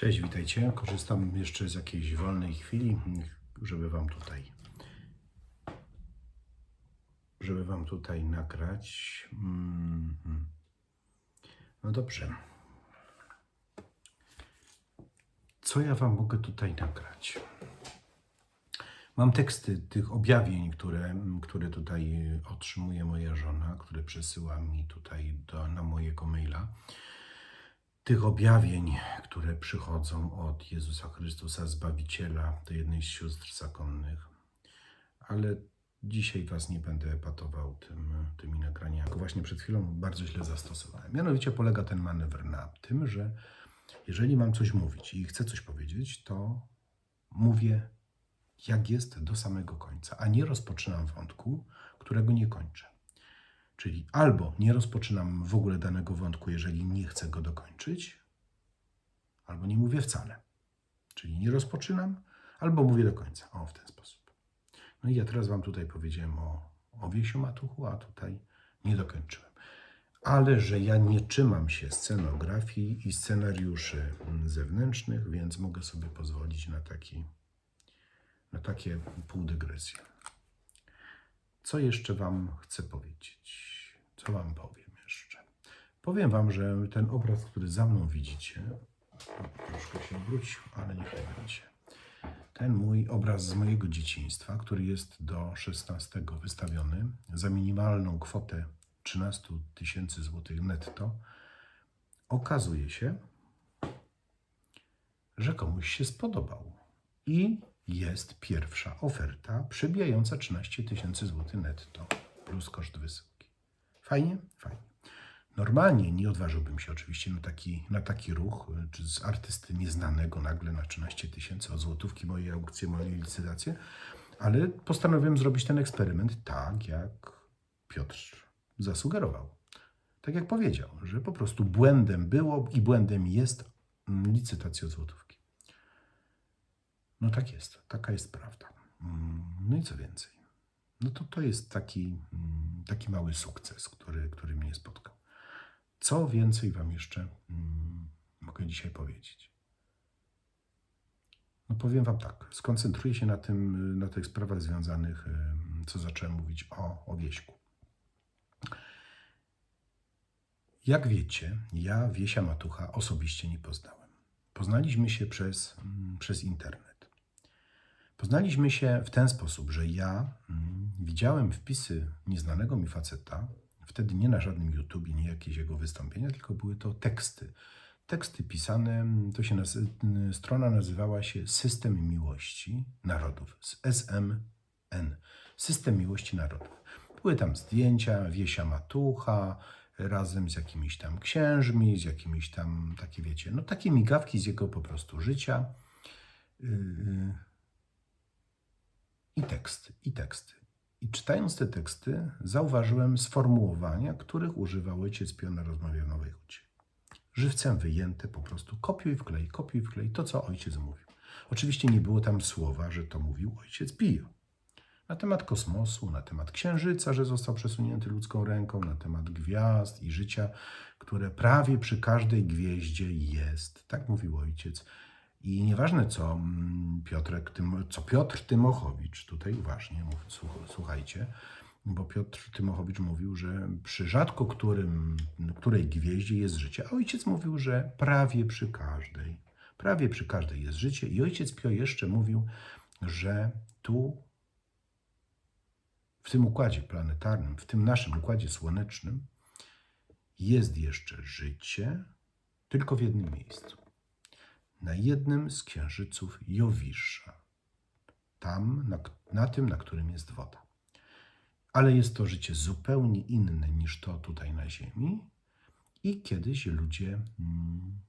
Cześć, witajcie. Korzystam jeszcze z jakiejś wolnej chwili, żeby Wam tutaj, żeby Wam tutaj nagrać. Mhm. No dobrze. Co ja Wam mogę tutaj nagrać? Mam teksty tych objawień, które, które tutaj otrzymuje moja żona, które przesyła mi tutaj do, na mojego maila tych objawień, które przychodzą od Jezusa Chrystusa, Zbawiciela, do jednej z sióstr zakonnych. Ale dzisiaj Was nie będę epatował tym, tymi nagraniami. Właśnie przed chwilą bardzo źle zastosowałem. Mianowicie polega ten manewr na tym, że jeżeli mam coś mówić i chcę coś powiedzieć, to mówię jak jest do samego końca, a nie rozpoczynam wątku, którego nie kończę. Czyli albo nie rozpoczynam w ogóle danego wątku, jeżeli nie chcę go dokończyć, albo nie mówię wcale. Czyli nie rozpoczynam, albo mówię do końca. O, w ten sposób. No i ja teraz Wam tutaj powiedziałem o, o Wiesiu Matuchu, a tutaj nie dokończyłem. Ale że ja nie trzymam się scenografii i scenariuszy mm, zewnętrznych, więc mogę sobie pozwolić na, taki, na takie półdygresje. Co jeszcze Wam chcę powiedzieć? Co Wam powiem jeszcze? Powiem Wam, że ten obraz, który za mną widzicie, troszkę się obrócił, ale niech nie będzie. Ten mój obraz z mojego dzieciństwa, który jest do 16 wystawiony za minimalną kwotę 13 tysięcy złotych netto, okazuje się, że komuś się spodobał. I jest pierwsza oferta przebijająca 13 tysięcy złotych netto plus koszt wysyłki. Fajnie? Fajnie. Normalnie nie odważyłbym się oczywiście na taki, na taki ruch, czy z artysty nieznanego nagle na 13 tysięcy od złotówki mojej aukcje, mojej licytacje, ale postanowiłem zrobić ten eksperyment tak, jak Piotr zasugerował. Tak jak powiedział, że po prostu błędem było i błędem jest licytacja od złotówki. No tak jest, taka jest prawda. Mm, No i co więcej? No to to jest taki, mm, taki mały sukces, który, który mnie spotkał. Co więcej Wam jeszcze mm, mogę dzisiaj powiedzieć? No powiem Wam tak, skoncentruję się na, tym, na tych sprawach związanych, em, co zacząłem mówić o, o Wieśku. Jak wiecie, ja Wiesia Matucha osobiście nie poznałem. Poznaliśmy się przez, mm, przez internet. Poznaliśmy się w ten sposób, że ja mm, widziałem wpisy nieznanego mi faceta, wtedy nie na żadnym YouTubie, nie jakieś jego wystąpienia, tylko były to teksty. Teksty pisane, mm, to się y, strona nazywała się System Miłości Narodów, SMN, System Miłości Narodów. Były tam zdjęcia Wiesia Matucha, razem z jakimiś tam księżmi, z jakimiś tam, takie wiecie, no takie migawki z jego po prostu życia. Yy, i teksty, i teksty. I czytając te teksty, zauważyłem sformułowania, których używał ojciec Pio na rozmowie w Nowej Hucie. Żywcem wyjęte po prostu kopiuj wklej, kopiuj wklej, to co ojciec mówił. Oczywiście nie było tam słowa, że to mówił ojciec Pio. Na temat kosmosu, na temat księżyca, że został przesunięty ludzką ręką, na temat gwiazd i życia, które prawie przy każdej gwieździe jest. Tak mówił ojciec. I nieważne, co mm, Piotrek, co Piotr Tymochowicz, tutaj uważnie mów, słuch- słuchajcie, bo Piotr Tymochowicz mówił, że przy rzadko którym, której gwieździe jest życie, a ojciec mówił, że prawie przy każdej, prawie przy każdej jest życie. I ojciec Pio jeszcze mówił, że tu, w tym układzie planetarnym, w tym naszym układzie słonecznym, jest jeszcze życie, tylko w jednym miejscu na jednym z księżyców Jowisza, tam, na, na tym, na którym jest woda. Ale jest to życie zupełnie inne niż to tutaj na Ziemi i kiedyś ludzie mm,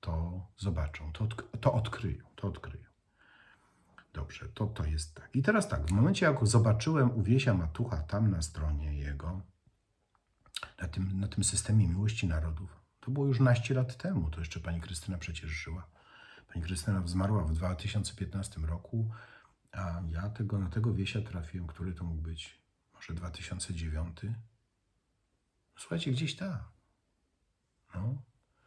to zobaczą, to, to odkryją, to odkryją. Dobrze, to, to jest tak. I teraz tak, w momencie jak zobaczyłem u Wiesia Matucha tam na stronie jego, na tym, na tym systemie miłości narodów, to było już naście lat temu, to jeszcze pani Krystyna przecież żyła. Pani Krystyna zmarła w 2015 roku, a ja tego, na tego wiesia trafiłem, który to mógł być? Może 2009? Słuchajcie, gdzieś tak. No.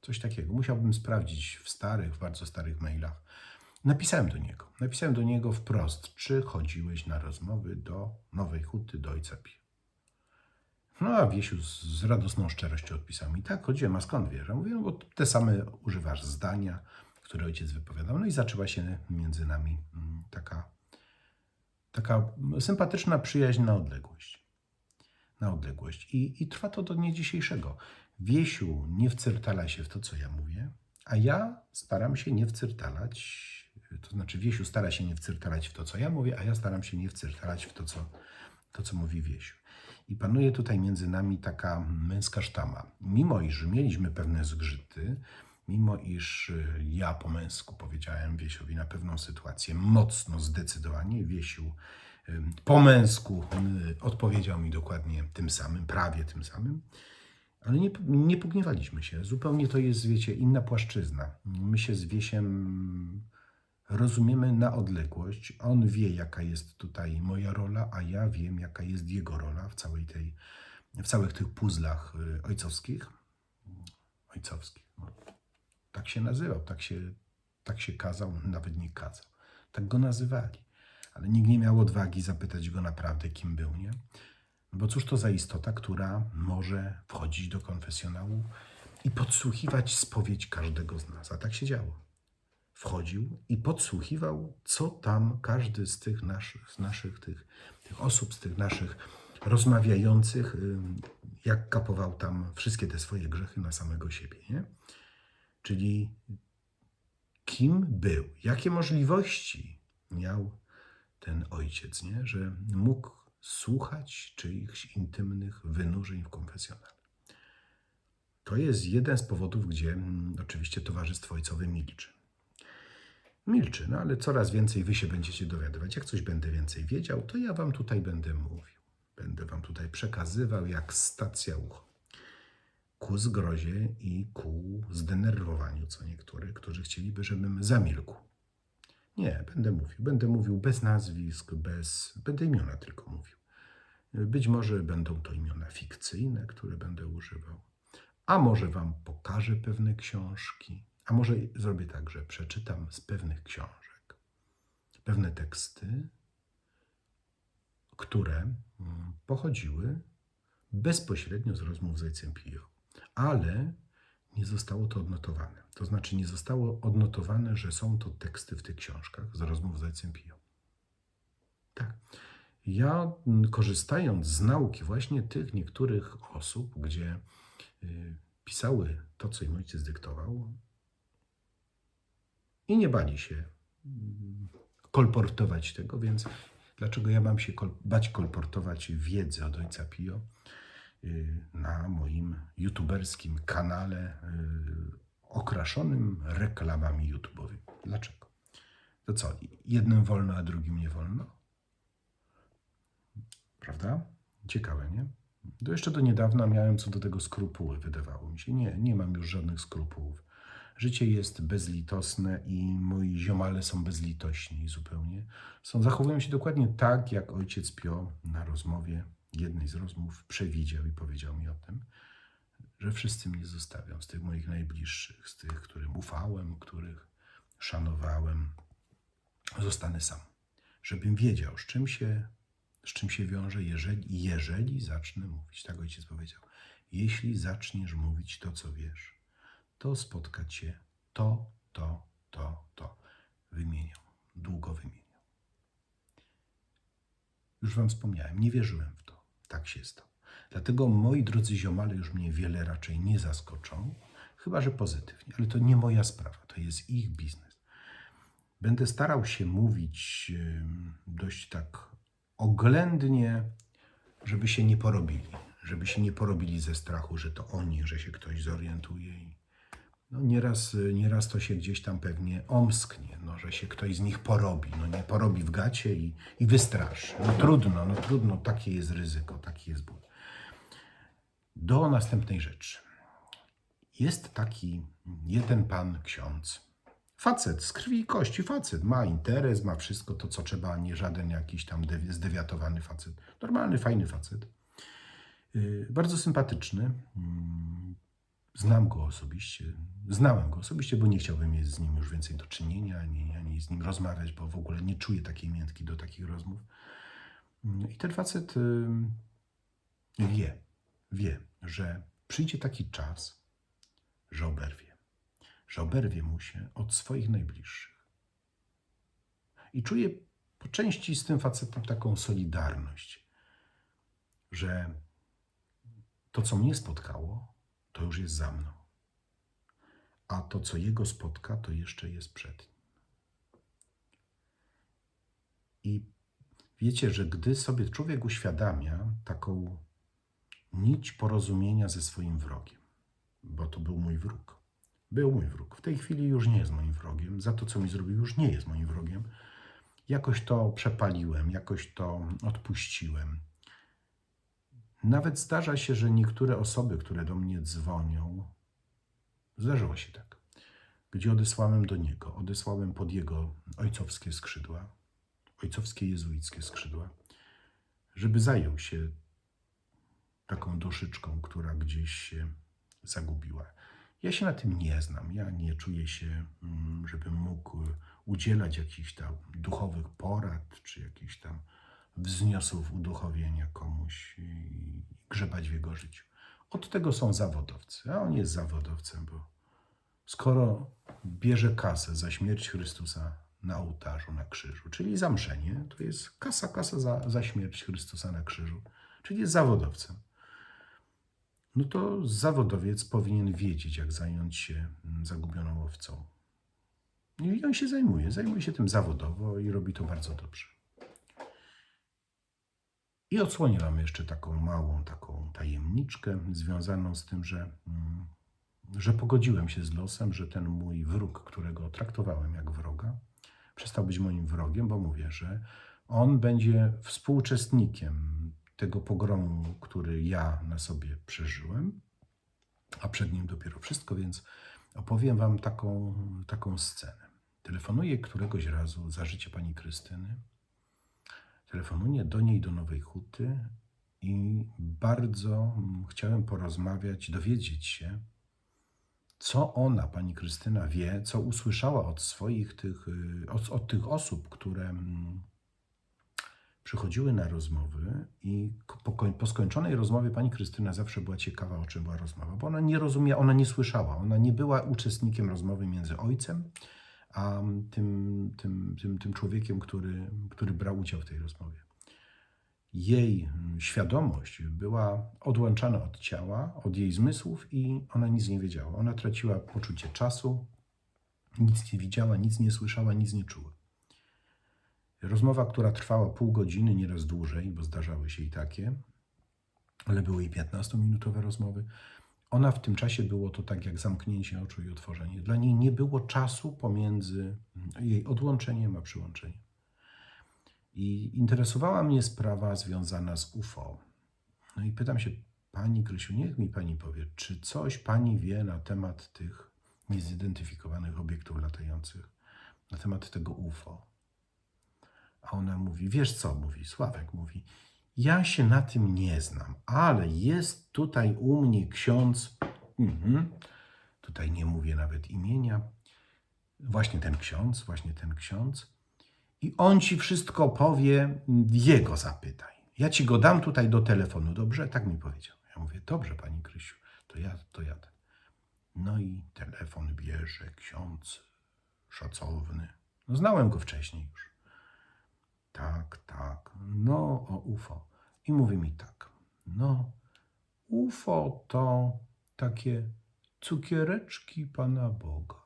Coś takiego. Musiałbym sprawdzić w starych, bardzo starych mailach. Napisałem do niego. Napisałem do niego wprost, czy chodziłeś na rozmowy do Nowej Huty, do Ojca Pio. No a Wiesiu z, z radosną szczerością odpisał mi, tak, chodziłem, a skąd wiesz? Ja mówię, no bo te same używasz zdania, które ojciec wypowiadał. No i zaczęła się między nami mm, taka, taka sympatyczna przyjaźń na odległość. Na odległość. I, I trwa to do dnia dzisiejszego. Wiesiu nie wcyrtala się w to, co ja mówię, a ja staram się nie wcyrtalać, to znaczy Wiesiu stara się nie wcyrtalać w to, co ja mówię, a ja staram się nie wcyrtalać w to, co, to, co mówi Wiesiu. I panuje tutaj między nami taka męska sztama. Mimo iż mieliśmy pewne zgrzyty, mimo iż y, ja po męsku powiedziałem Wiesiowi na pewną sytuację mocno, zdecydowanie, Wiesiu po męsku y, odpowiedział mi dokładnie tym samym, prawie tym samym, ale nie, nie pogniewaliśmy się. Zupełnie to jest, wiecie, inna płaszczyzna. My się z Wiesiem rozumiemy na odległość. On wie, jaka jest tutaj moja rola, a ja wiem, jaka jest jego rola w całej tej, w całych tych puzzlach y, ojcowskich. Ojcowskich. No. Tak się nazywał, tak się, tak się kazał, nawet nie kazał. Tak go nazywali. Ale nikt nie miał odwagi zapytać go naprawdę, kim był, nie? Bo cóż to za istota, która może wchodzić do konfesjonału i podsłuchiwać spowiedź każdego z nas. A tak się działo wchodził i podsłuchiwał, co tam każdy z tych naszych, z naszych tych, tych osób, z tych naszych rozmawiających, jak kapował tam wszystkie te swoje grzechy na samego siebie. Nie? Czyli kim był, jakie możliwości miał ten ojciec, nie? że mógł słuchać czyichś intymnych wynurzeń w konfesjonale. To jest jeden z powodów, gdzie mm, oczywiście Towarzystwo Ojcowe milczy milczy, no ale coraz więcej wy się będziecie dowiadywać. Jak coś będę więcej wiedział, to ja wam tutaj będę mówił. Będę wam tutaj przekazywał jak stacja ucho. Ku zgrozie i ku zdenerwowaniu co niektórych, którzy chcieliby, żebym zamilkł. Nie, będę mówił. Będę mówił bez nazwisk, bez. Będę imiona tylko mówił. Być może będą to imiona fikcyjne, które będę używał. A może wam pokażę pewne książki, a może zrobię tak, że przeczytam z pewnych książek pewne teksty, które mm, pochodziły bezpośrednio z rozmów z ojcem Pio, ale nie zostało to odnotowane. To znaczy nie zostało odnotowane, że są to teksty w tych książkach z rozmów z ojcem Pio. Tak. Ja mm, korzystając z nauki właśnie tych niektórych osób, gdzie y, pisały to, co im ojciec dyktował, i nie bali się mm, kolportować tego, więc dlaczego ja mam się kol bać kolportować wiedzę od Ojca Pio y, na moim youtuberskim kanale y, okraszonym reklamami YouTube'owymi? Dlaczego? To co, jednym wolno, a drugim nie wolno? Prawda? Ciekawe, nie? To jeszcze do niedawna miałem co do tego skrupuły, wydawało mi się. Nie, nie mam już żadnych skrupułów. Życie jest bezlitosne i moi ziomale są bezlitośni zupełnie. Są, zachowują się dokładnie tak, jak ojciec Pio na rozmowie, jednej z rozmów, przewidział i powiedział mi o tym, że wszyscy mnie zostawią, z tych moich najbliższych, z tych, którym ufałem, których szanowałem. Zostanę sam, żebym wiedział, z czym się, z czym się wiąże, jeżeli, jeżeli zacznę mówić. Tak ojciec powiedział. Jeśli zaczniesz mówić to, co wiesz, to spotka cię to, to, to, to. Wymienią, długo wymienią. Już wam wspomniałem, nie wierzyłem w to. Tak się stało. Dlatego moi drodzy ziomale już mnie wiele raczej nie zaskoczą, chyba że pozytywnie, ale to nie moja sprawa, to jest ich biznes. Będę starał się mówić dość tak oględnie, żeby się nie porobili, żeby się nie porobili ze strachu, że to oni, że się ktoś zorientuje no nieraz, nieraz to się gdzieś tam pewnie omsknie, no, że się ktoś z nich porobi, no nie porobi w gacie i, i wystraszy. No trudno, no trudno, takie jest ryzyko, taki jest ból. Do następnej rzeczy. Jest taki jeden pan ksiądz, facet z krwi i kości, facet, ma interes, ma wszystko to, co trzeba, nie żaden jakiś tam zdewiatowany facet. Normalny, fajny facet. Yy, bardzo sympatyczny. Yy znam go osobiście, znałem go osobiście, bo nie chciałbym mieć z nim już więcej do czynienia, ani, ani z nim rozmawiać, bo w ogóle nie czuję takiej miętki do takich rozmów. I ten facet wie, wie, że przyjdzie taki czas, że oberwie, że oberwie mu się od swoich najbliższych. I czuję po części z tym facetem taką solidarność, że to, co mnie spotkało, to już jest za mną. A to, co jego spotka, to jeszcze jest przed nim. I wiecie, że gdy sobie człowiek uświadamia taką nić porozumienia ze swoim wrogiem, bo to był mój wróg. Był mój wróg. W tej chwili już nie jest moim wrogiem. Za to, co mi zrobił, już nie jest moim wrogiem. Jakoś to przepaliłem, jakoś to odpuściłem. Nawet zdarza się, że niektóre osoby, które do mnie dzwonią, zdarzyło się tak, gdzie odesłałem do niego, odesłałem pod jego ojcowskie skrzydła, ojcowskie jezuickie skrzydła, żeby zajął się taką duszyczką, która gdzieś się zagubiła. Ja się na tym nie znam. Ja nie czuję się, mm, żebym mógł udzielać jakichś tam duchowych porad, czy jakichś tam wzniosłów uduchowienia komuś i grzebać w jego życiu. Od tego są zawodowcy, a on jest zawodowcem, bo skoro bierze kasę za śmierć Chrystusa na ołtarzu, na krzyżu, czyli za mszenie, to jest kasa, kasa za, za śmierć Chrystusa na krzyżu, czyli jest zawodowcem no to zawodowiec powinien wiedzieć, jak zająć się zagubioną owcą. I on się zajmuje, zajmuje się tym zawodowo i robi to bardzo dobrze. I odsłoniłam jeszcze taką małą, taką tajemniczkę związaną z tym, że, mm, że pogodziłem się z losem, że ten mój wróg, którego traktowałem jak wroga, przestał być moim wrogiem, bo mówię, że on będzie współuczestnikiem tego pogromu, który ja na sobie przeżyłem, a przed nim dopiero wszystko, więc opowiem Wam taką, taką scenę. Telefonuję któregoś razu za życie pani Krystyny. Telefonuję do niej do Nowej Huty i bardzo chciałem porozmawiać, dowiedzieć się, co ona, pani Krystyna, wie, co usłyszała od swoich tych, od, od tych osób, które przychodziły na rozmowy i po, po, skończonej rozmowie pani Krystyna zawsze była ciekawa, o czym była rozmowa, bo ona nie rozumiała, ona nie słyszała, ona nie była uczestnikiem rozmowy między ojcem a tym, tym, tym, tym człowiekiem, który, który brał udział w tej rozmowie. Jej świadomość była odłączana od ciała, od jej zmysłów i ona nic nie wiedziała. Ona traciła poczucie czasu, nic nie widziała, nic nie słyszała, nic nie czuła. Rozmowa, która trwała pół godziny, nieraz dłużej, bo zdarzały się i takie, ale były i 15-minutowe rozmowy. Ona w tym czasie było to tak jak zamknięcie oczu i otworzenie. Dla niej nie było czasu pomiędzy jej odłączeniem a przyłączeniem. I interesowała mnie sprawa związana z UFO. No i pytam się, Pani Krysiu, niech mi Pani powie, czy coś Pani wie na temat tych niezidentyfikowanych obiektów latających, na temat tego UFO? A ona mówi, wiesz co, mówi, Sławek mówi, ja się na tym nie znam, ale jest tutaj u mnie ksiądz, mhm, tutaj nie mówię nawet imienia, właśnie ten ksiądz, właśnie ten ksiądz, i on ci wszystko powie, jego zapytaj. Ja ci go dam tutaj do telefonu, dobrze? Tak mi powiedział. Ja mówię, dobrze, pani Krysiu, to ja, to ja. No i telefon bierze ksiądz szacowny. No znałem go wcześniej już. Tak, tak. No, o UFO. I mówi mi tak. No, UFO to takie cukiereczki Pana Boga.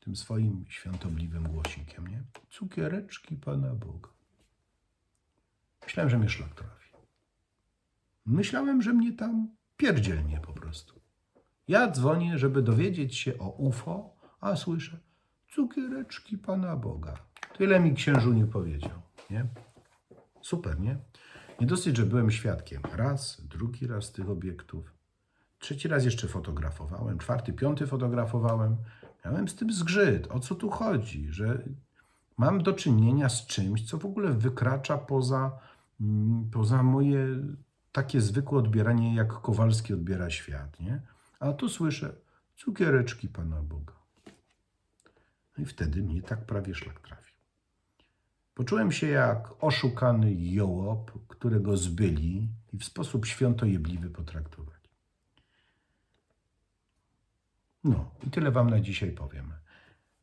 Tym swoim świątobliwym głosikiem, nie? Cukiereczki Pana Boga. Myślałem, że mnie szlak trafi. Myślałem, że mnie tam pierdzielnie po prostu. Ja dzwonię, żeby dowiedzieć się o UFO, a słyszę cukiereczki Pana Boga. Tyle mi księżu nie powiedział, nie? Super, nie? Nie dosyć, że byłem świadkiem raz, drugi raz tych obiektów, trzeci raz jeszcze fotografowałem, czwarty, piąty fotografowałem. Miałem z tym zgrzyt. O co tu chodzi? Że mam do czynienia z czymś, co w ogóle wykracza poza, mm, poza moje takie zwykłe odbieranie, jak Kowalski odbiera świat, nie? A tu słyszę cukiereczki Pana Boga. No i wtedy mnie tak prawie szlak trafił. Poczułem się jak oszukany jołop, którego zbyli i w sposób świątojebliwy potraktowali. No i tyle Wam na dzisiaj powiem.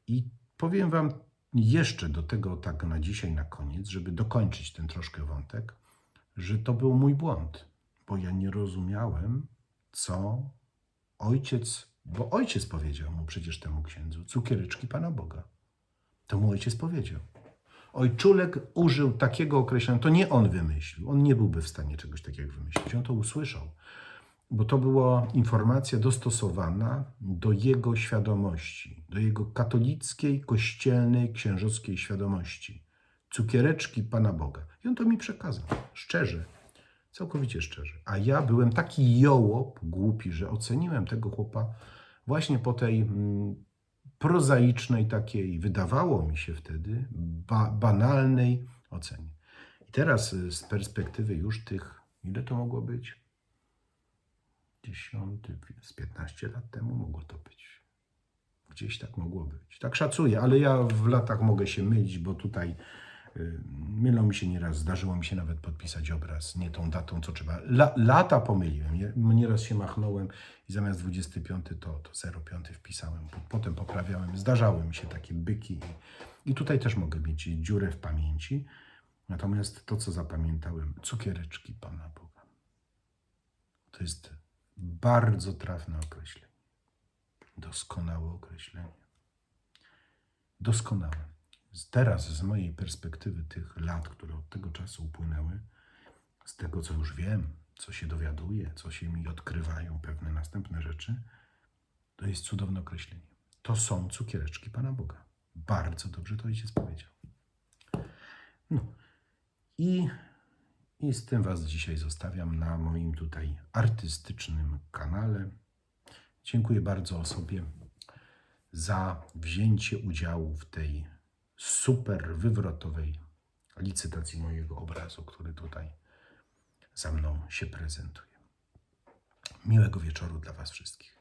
I powiem Wam jeszcze do tego tak na dzisiaj, na koniec, żeby dokończyć ten troszkę wątek, że to był mój błąd, bo ja nie rozumiałem, co ojciec, bo ojciec powiedział mu przecież temu księdzu, cukiereczki Pana Boga. To mu ojciec powiedział. Ojczulek użył takiego określenia, to nie on wymyślił, on nie byłby w stanie czegoś takiego wymyślić, on to usłyszał, bo to była informacja dostosowana do jego świadomości, do jego katolickiej, kościelnej, księżowskiej świadomości. Cukiereczki Pana Boga. I on to mi przekazał, szczerze, całkowicie szczerze. A ja byłem taki jołop, głupi, że oceniłem tego chłopa właśnie po tej mm, prozaicznej takiej, wydawało mi się wtedy, ba banalnej ocenie. I teraz y, z perspektywy już tych, ile to mogło być? 10, z 15 lat temu mogło to być. Gdzieś tak mogło być. Tak szacuję, ale ja w latach mogę się mylić, bo tutaj mylą mi się nieraz. Zdarzyło mi się nawet podpisać obraz nie tą datą, co trzeba. La, lata pomyliłem. Nie- Nieraz się machnąłem i zamiast 25 to, to 05 wpisałem. Po- Potem poprawiałem. Zdarzały mi się takie byki. I, I tutaj też mogę mieć dziurę w pamięci. Natomiast to, co zapamiętałem, cukiereczki Pana Boga. To jest bardzo trafne określenie. Doskonałe określenie. Doskonałe. Teraz, z mojej perspektywy tych lat, które od tego czasu upłynęły, z tego, co już wiem, co się dowiaduję, co się mi odkrywają pewne następne rzeczy, to jest cudowne określenie. To są cukiereczki Pana Boga. Bardzo dobrze to ojciec powiedział. No. I, I z tym Was dzisiaj zostawiam na moim tutaj artystycznym kanale. Dziękuję bardzo osobie za wzięcie udziału w tej super wywrotowej licytacji mojego obrazu, który tutaj za mną się prezentuje. Miłego wieczoru dla Was wszystkich.